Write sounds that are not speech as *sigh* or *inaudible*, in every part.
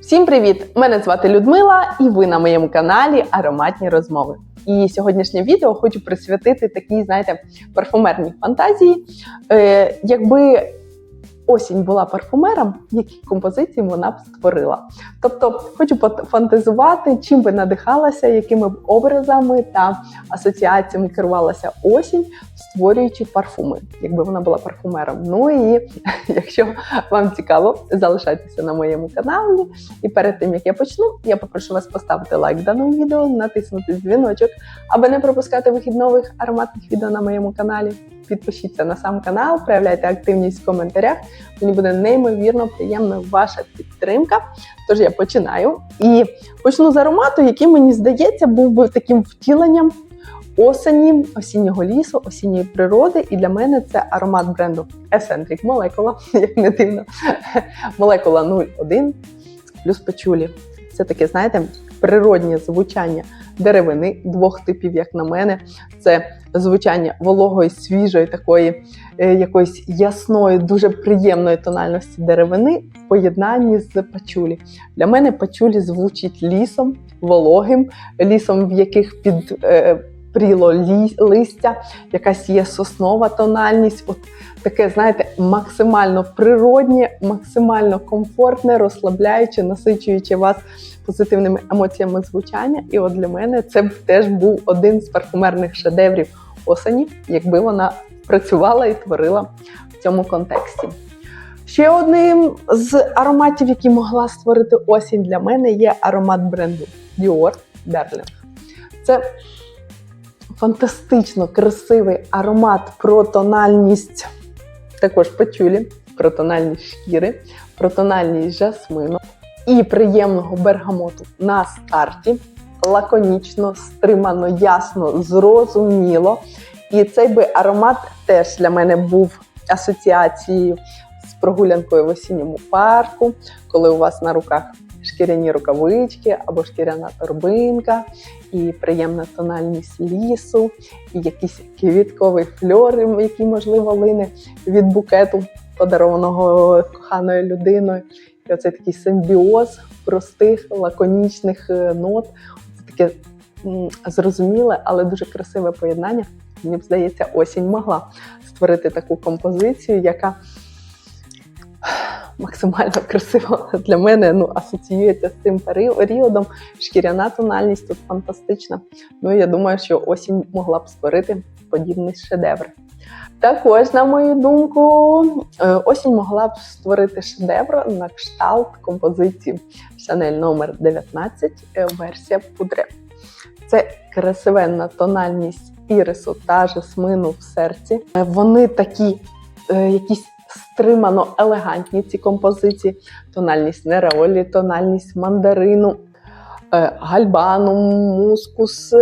Всім привіт! Мене звати Людмила, і ви на моєму каналі Ароматні розмови. І сьогоднішнє відео хочу присвятити такій, знаєте, парфумерній фантазії. Е, якби осінь була парфумером, які композиції вона б створила. Тобто, хочу пофантазувати, чим би надихалася, якими б образами та асоціаціями керувалася осінь, створюючи парфуми, якби вона була парфумером. Ну і *laughs* якщо вам цікаво, залишайтеся на моєму каналі. І перед тим як я почну, я попрошу вас поставити лайк даному відео, натиснути дзвіночок, аби не пропускати вихід нових ароматних відео на моєму каналі. Підпишіться на сам канал, проявляйте активність в коментарях. Мені буде неймовірно приємна ваша підтримка. Тож я починаю. І почну з аромату, який мені здається, був би таким втіленням осені, осіннього лісу, осінньої природи. І для мене це аромат бренду Eccentric Molecula, *laughs* як не дивно. *laughs* Молекула 01 плюс пачулі. Це таке, знаєте, природнє звучання деревини двох типів, як на мене. Це звучання вологої, свіжої, такої е, якоїсь ясної, дуже приємної тональності деревини в поєднанні з пачулі. Для мене пачулі звучить лісом, вологим, лісом, в яких під. Пріло листя, якась є соснова тональність, от таке, знаєте, максимально природнє, максимально комфортне, розслабляюче, насичуючи вас позитивними емоціями звучання. І от для мене це б теж був один з парфумерних шедеврів осені, якби вона працювала і творила в цьому контексті. Ще одним з ароматів, які могла створити осінь для мене, є аромат бренду Dior Darling. Це фантастично красивий аромат про тональність, також пачулі, про тональність шкіри, про тональність жасмину і приємного бергамоту на старті. Лаконічно, стримано, ясно, зрозуміло. І цей би аромат теж для мене був асоціацією з прогулянкою в осінньому парку, коли у вас на руках шкіряні рукавички або шкіряна торбинка, і приємна тональність лісу, і якийсь квітковий фльор, який, можливо, лине від букету, подарованого коханою людиною. І оцей такий симбіоз простих, лаконічних е, нот. Це таке зрозуміле, але дуже красиве поєднання. Мені б здається, осінь могла створити таку композицію, яка максимально красиво для мене ну, асоціюється з цим періодом. Шкіряна тональність тут фантастична. Ну і я думаю, що осінь могла б створити подібний шедевр. Також, на мою думку, е, осінь могла б створити шедевр на кшталт композиції Chanel номер 19 е, версія пудре. Це красивенна тональність ірису та жасмину в серці. Е, Вони такі якісь стримано елегантні ці композиції. Тональність нереолі, тональність мандарину, е, гальбану, мускус,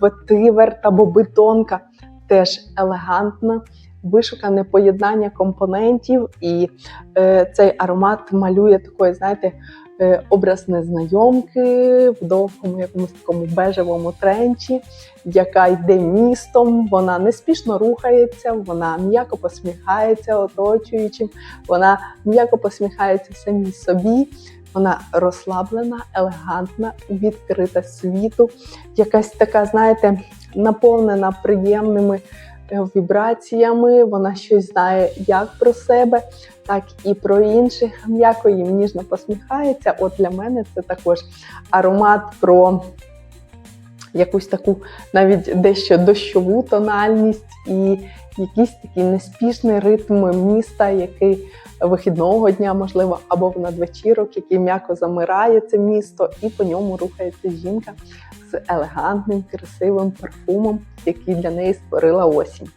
ветивер та бобитонка. Теж елегантна, вишукане поєднання компонентів, і е, цей аромат малює такої, знаєте, образ незнайомки в довгому якомусь такому бежевому тренчі, яка йде містом, вона неспішно рухається, вона м'яко посміхається оточуючим, вона м'яко посміхається самій собі. Вона розслаблена, елегантна, відкрита світу, якась така, знаєте, наповнена приємними е, вібраціями. Вона щось знає як про себе, так і про інших. М'яко їм ніжно посміхається. От для мене це також аромат про якусь таку навіть дещо дощову тональність і якийсь такий неспішний ритм міста, який вихідного дня, можливо, або в надвечірок, який м'яко замирає це місто, і по ньому рухається жінка з елегантним, красивим парфумом, який для неї створила осінь.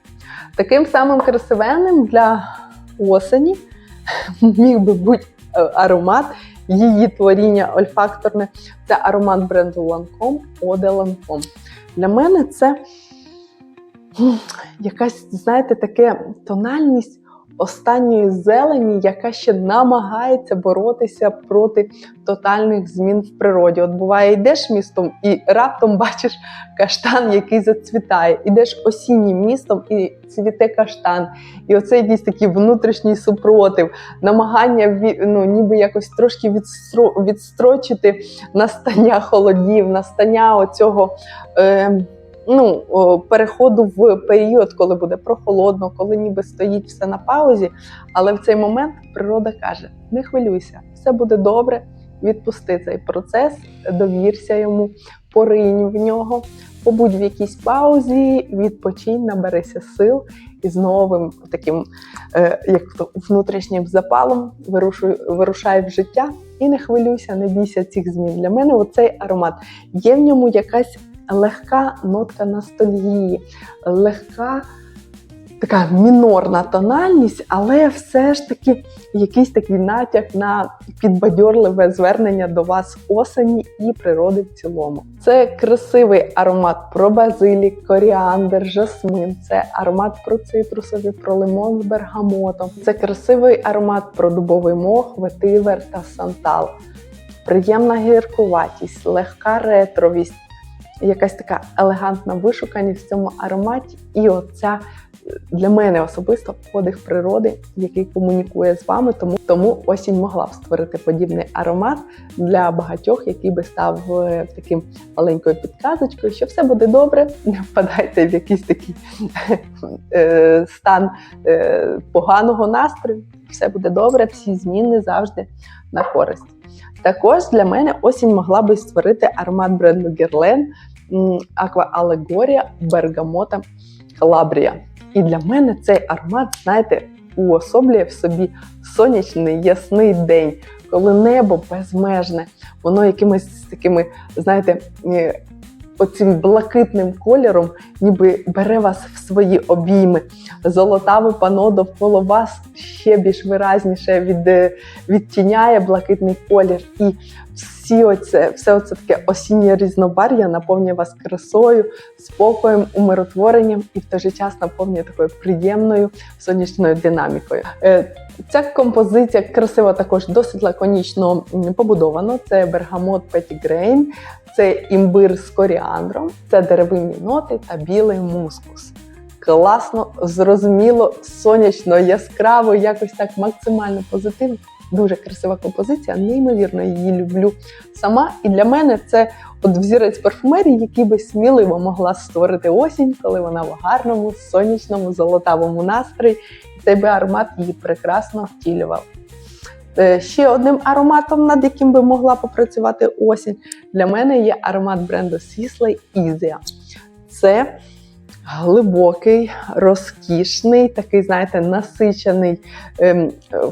Таким самим красивенним для осені *laughs* міг би бути е, аромат її творіння ольфакторне. Це аромат бренду Eau de Lancome. Для мене це якась, знаєте, таке тональність останньої зелені, яка ще намагається боротися проти тотальних змін в природі. От буває, йдеш містом і раптом бачиш каштан, який зацвітає. Ідеш осіннім містом і цвіте каштан. І оце якийсь такий внутрішній супротив, намагання ну, ніби якось трошки відстро- відстрочити настання холодів, настання оцього. Е, Ну, переходу в період, коли буде прохолодно, коли ніби стоїть все на паузі. Але в цей момент природа каже: не хвилюйся, все буде добре, відпусти цей процес, довірся йому, поринь в нього, побудь в якійсь паузі, відпочинь, наберися сил і з новим таким, е, як внутрішнім запалом вирушуй, вирушай в життя і не хвилюйся, не бійся цих змін. Для мене оцей аромат є в ньому якась легка нотка ностальгії, легка. Така мінорна тональність, але все ж таки якийсь такий натяк на підбадьорливе звернення до вас осені і природи в цілому. Це красивий аромат про базилік, коріандр, жасмин. Це аромат про цитрусові, про лимон з бергамотом. Це красивий аромат про дубовий мох, ветивер та сантал. Приємна гіркуватість, легка ретровість, якась така елегантна вишуканість в цьому ароматі. І оця для мене особисто подих природи, який комунікує з вами. Тому тому осінь могла б створити подібний аромат для багатьох, який би став е, таким маленькою підказочкою, що все буде добре, не впадайте в якийсь такий *laughs* е, стан е, поганого настрою. Все буде добре, всі зміни завжди на користь. Також для мене осінь могла би створити аромат бренду Герлен Аква Алегорія Бергамота Калабрія. І для мене цей аромат, знаєте, уособлює в собі сонячний ясний день, коли небо безмежне, воно якимись такими, знаєте, е, оцим блакитним кольором, ніби бере вас в свої обійми. Золотаве пано довкола вас ще більш виразніше від, е, відтіняє блакитний колір. І всі оце, все оце таке осіннє різнобар'я наповнює вас красою, спокоєм, умиротворенням і в той же час наповнює такою приємною сонячною динамікою. Е, Ця композиція красиво також досить лаконічно м, побудовано. Це бергамот Петігрейн, це імбир з коріандром, це деревинні ноти та білий мускус. Класно, зрозуміло, сонячно, яскраво, якось так максимально позитивно. Дуже красива композиція, неймовірно її люблю сама. І для мене це от взірець парфумерії, який би сміливо могла створити осінь, коли вона в гарному, сонячному, золотавому настрої. І цей би аромат її прекрасно втілював. Е, Ще одним ароматом, над яким би могла попрацювати осінь, для мене є аромат бренду Sisley Easy. Це глибокий, розкішний, такий, знаєте, насичений ем,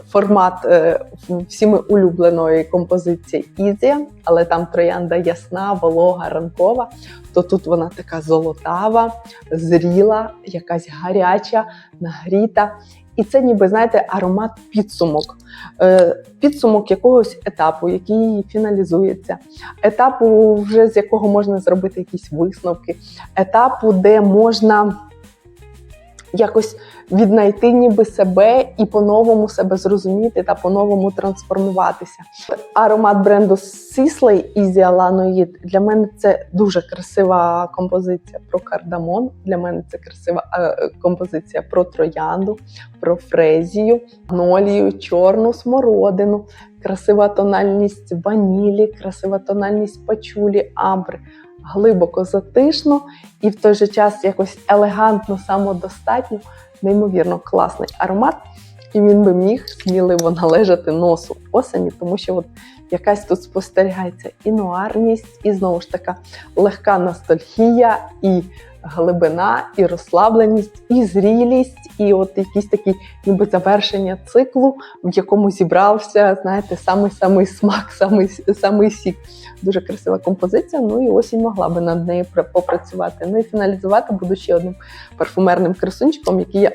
формат е, всіми улюбленої композиції Ізія, але там троянда ясна, волога, ранкова. То тут вона така золотава, зріла, якась гаряча, нагріта. І це ніби, знаєте, аромат підсумок. Е, Підсумок якогось етапу, який фіналізується, етапу, вже з якого можна зробити якісь висновки, етапу, де можна якось віднайти ніби себе і по-новому себе зрозуміти та по-новому трансформуватися. Аромат бренду Sisley Easy Alanoid для мене це дуже красива композиція про кардамон. Для мене це красива е, композиція про троянду, про фрезію, гнолію, чорну смородину, красива тональність ванілі, красива тональність пачулі, амбри. Глибоко затишно і в той же час якось елегантно, самодостатньо, неймовірно класний аромат. І він би міг сміливо належати носу осені, тому що от якась тут спостерігається і нуарність, і знову ж така легка ностальгія, і глибина, і розслабленість, і зрілість, і от якийсь такий ніби завершення циклу, в якому зібрався, знаєте, самий самий смак, самий, самий сік. Дуже красива композиція. Ну і осінь могла би над нею попрацювати. Ну і фіналізувати буду ще одним парфумерним красунчиком, який я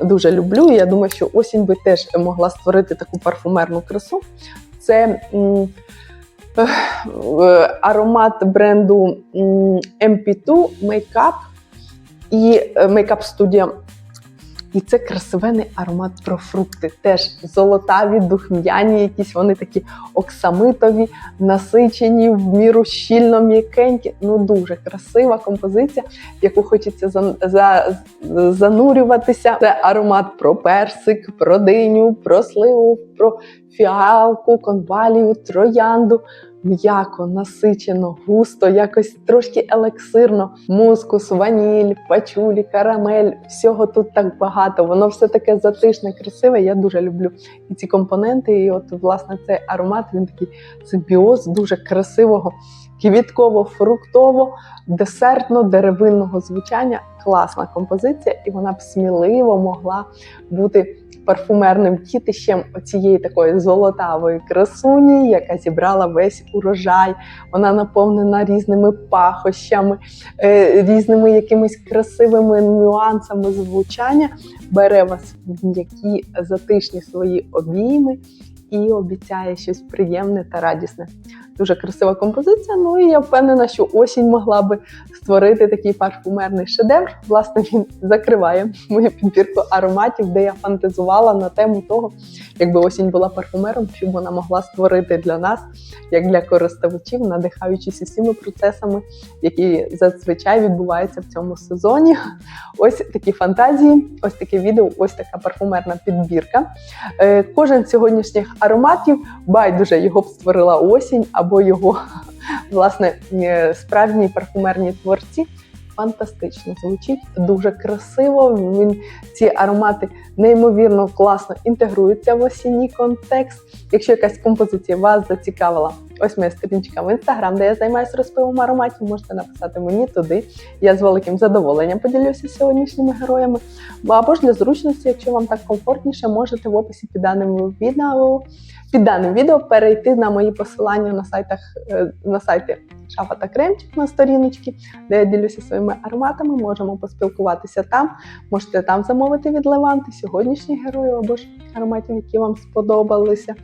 дуже люблю. І я думаю, що осінь би теж могла створити таку парфумерну красу. Це е, аромат бренду м, MP2 Makeup і е, Makeup Studio І це красивений аромат про фрукти. Теж золотаві, духм'яні, якісь вони такі оксамитові, насичені, в міру щільно м'якенькі. Ну дуже красива композиція, в яку хочеться за, за, занурюватися. Це аромат про персик, про диню, про сливу, про фіалку, конвалію, троянду. М'яко, насичено, густо, якось трошки елексирно. Мускус, ваніль, пачулі, карамель. Всього тут так багато. Воно все таке затишне, красиве. Я дуже люблю і ці компоненти. І от, власне, цей аромат він такий симбіоз дуже красивого, квітково-фруктово, десертно-деревинного звучання. Класна композиція, і вона б сміливо могла бути парфумерним дітищем оцієї такої золотавої красуні, яка зібрала весь урожай. Вона наповнена різними пахощами, е, різними якимись красивими нюансами звучання. Бере вас в м'які затишні свої обійми і обіцяє щось приємне та радісне. Дуже красива композиція. Ну і я впевнена, що осінь могла би створити такий парфумерний шедевр. Власне, він закриває мою підбірку ароматів, де я фантазувала на тему того, якби осінь була парфумером, що вона могла створити для нас, як для користувачів, надихаючись усіма процесами, які зазвичай відбуваються в цьому сезоні. Ось такі фантазії, ось таке відео, ось така парфумерна підбірка. Е, Кожен з сьогоднішніх ароматів байдуже його б створила осінь або його *laughs* власне е, справжні парфумерні творці. Фантастично звучить, дуже красиво. Він ці аромати неймовірно класно інтегруються в осінній контекст. Якщо якась композиція вас зацікавила, ось моя сторіночка в інстаграм, де я займаюся розпивом ароматів, можете написати мені туди. Я з великим задоволенням поділюся сьогоднішніми героями. Або ж для зручності, якщо вам так комфортніше, можете в описі під даним відео під даним відео перейти на мої посилання на сайтах е, на сайті Шафа та Кремчик на сторіночки, де я ділюся своїми ароматами. Можемо поспілкуватися там. Можете там замовити від Леванти сьогоднішніх героїв або ж ароматів, які вам сподобалися.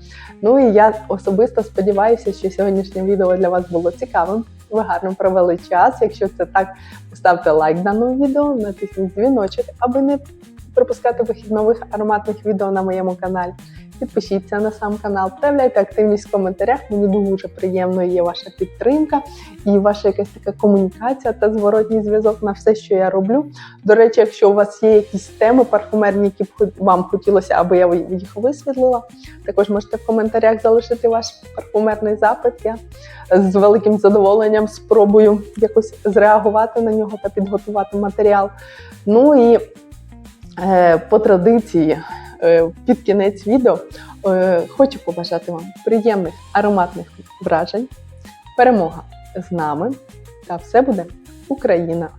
Ну і я особисто сподіваюся, що сьогоднішнє відео для вас було цікавим. Ви гарно провели час. Якщо це так, поставте лайк даному відео, натисніть дзвіночок, аби не пропускати вихід нових ароматних відео на моєму каналі. Підпишіться на сам канал, проявляйте активність в коментарях. Мені дуже приємно є ваша підтримка і ваша якась така комунікація та зворотній зв'язок на все, що я роблю. До речі, якщо у вас є якісь теми парфумерні, які б вам хотілося, аби я їх висвітлила, також можете в коментарях залишити ваш парфумерний запит. Я з великим задоволенням спробую якось зреагувати на нього та підготувати матеріал. Ну і е, по традиції під кінець відео е, хочу побажати вам приємних ароматних вражень, перемога з нами, та все буде Україна!